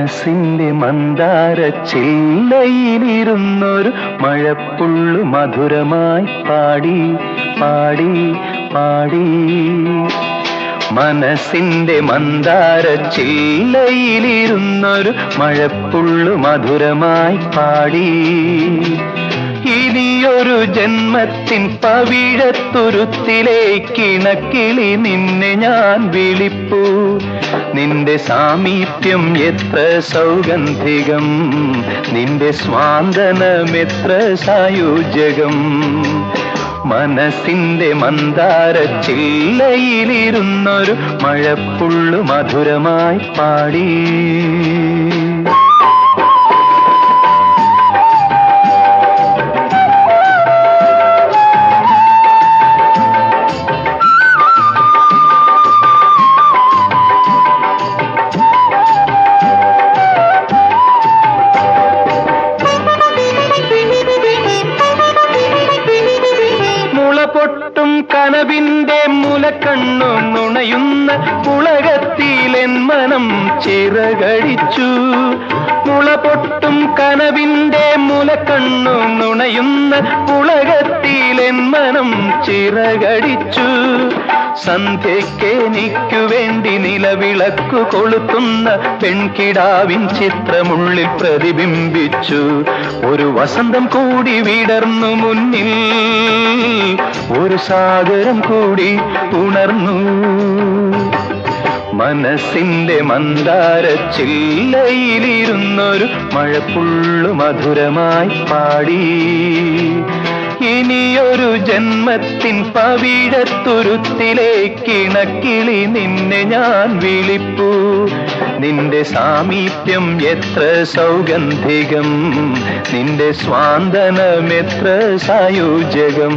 മനസ്സിന്റെ മന്ദാര ചില്ലയിലിരുന്നൊരു മഴപ്പുള്ളു മധുരമായി പാടി പാടി പാടി. മനസ്സിന്റെ മന്ദാര ചില്ലയിലിരുന്നൊരു മഴപ്പുള്ളു മധുരമായി പാടി. ഇനിയൊരു ജന്മത്തിൻ പവിഴത്തുരുത്തിലേക്കിണക്കിളി നിന്നെ ഞാൻ വിളിപ്പൂ. നിന്റെ സാമീപ്യം എത്ര സൗഗന്ധികം? നിന്റെ സ്വാന്തനം എത്ര സായോജകം? മനസ്സിന്റെ മന്ദാര ചില്ലയിലിരുന്നൊരു മഴപ്പുള്ളു മധുരമായി പാടി. മുളപൊട്ടും കനവിന്റെ മുലക്കണ്ണു നുണയുന്ന പുളകത്തിലെൻ മനം ചിറകടിച്ചു മുളപൊട്ടും കനവിന്റെ മുലക്കണ്ണു നുണയുന്ന പുളകത്തിലെൻ മനം ചിറകടിച്ചു സന്ധ്യക്കെനിക്കു വേണ്ടി നിലവിളക്കു കൊളുത്തുന്ന പെൺകിടാവിൻ ചിത്രമുള്ളിൽ പ്രതിബിംബിച്ചു. ഒരു വസന്തം കൂടി വിടർന്നു മുന്നിൽ ഒരു സാഗരം കൂടി ഉണർന്നു. മനസ്സിന്റെ മന്ദാര ചില്ലയിലിരുന്നൊരു മഴപ്പുള്ളു മധുരമായി പാടി. ഇനിയൊരു ജന്മത്തിൻ പവിഴത്തുരുത്തിലേക്കിണക്കിളി നിന്നെ ഞാൻ വിളിപ്പൂ. നിന്റെ സാമീപ്യം എത്ര സൗഗന്ധികം? നിന്റെ സ്വാന്തനം എത്ര സായുജകം?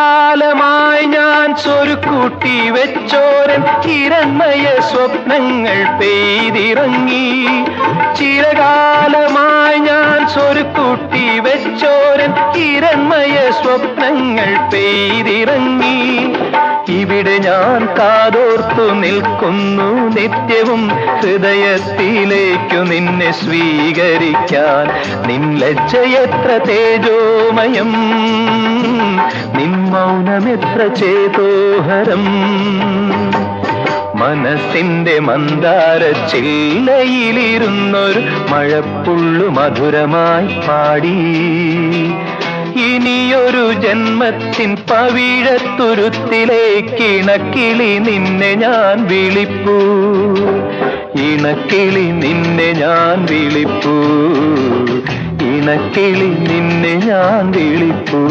ചിരകാലമായി ഞാൻ സ്വരുക്കൂട്ടി വെച്ചോരൻ കിരൺമയ സ്വപ്നങ്ങൾ പെയ്തിറങ്ങി. ചിരകാലമായി ഞാൻ സ്വരുക്കൂട്ടി വെച്ചോരൻ കിരൺമയ സ്വപ്നങ്ങൾ പെയ്തിറങ്ങി. ഇവിടെ ഞാൻ കാതോർത്തു നിൽക്കുന്നു നിത്യവും ഹൃദയത്തിലേക്കു നിന്നെ സ്വീകരിക്കാൻ. നിൻ ലജ്ജയത്ര തേജോമയം. നിൻ മൗനമെത്ര ചേതോഹരം മനസ്സിന്റെ മന്ദാര ചില്ലയിലിരുന്നൊരു മഴപ്പുള്ളു മധുരമായി പാടി. ഇനിയൊരു ജന്മത്തിൻ പവിഴത്തുരുത്തിലേക്കിണക്കിളി നിന്നെ ഞാൻ വിളിപ്പൂ. ഇണക്കിളി നിന്നെ ഞാൻ വിളിപ്പൂ. ഇണക്കിളി നിന്നെ ഞാൻ വിളിപ്പൂ.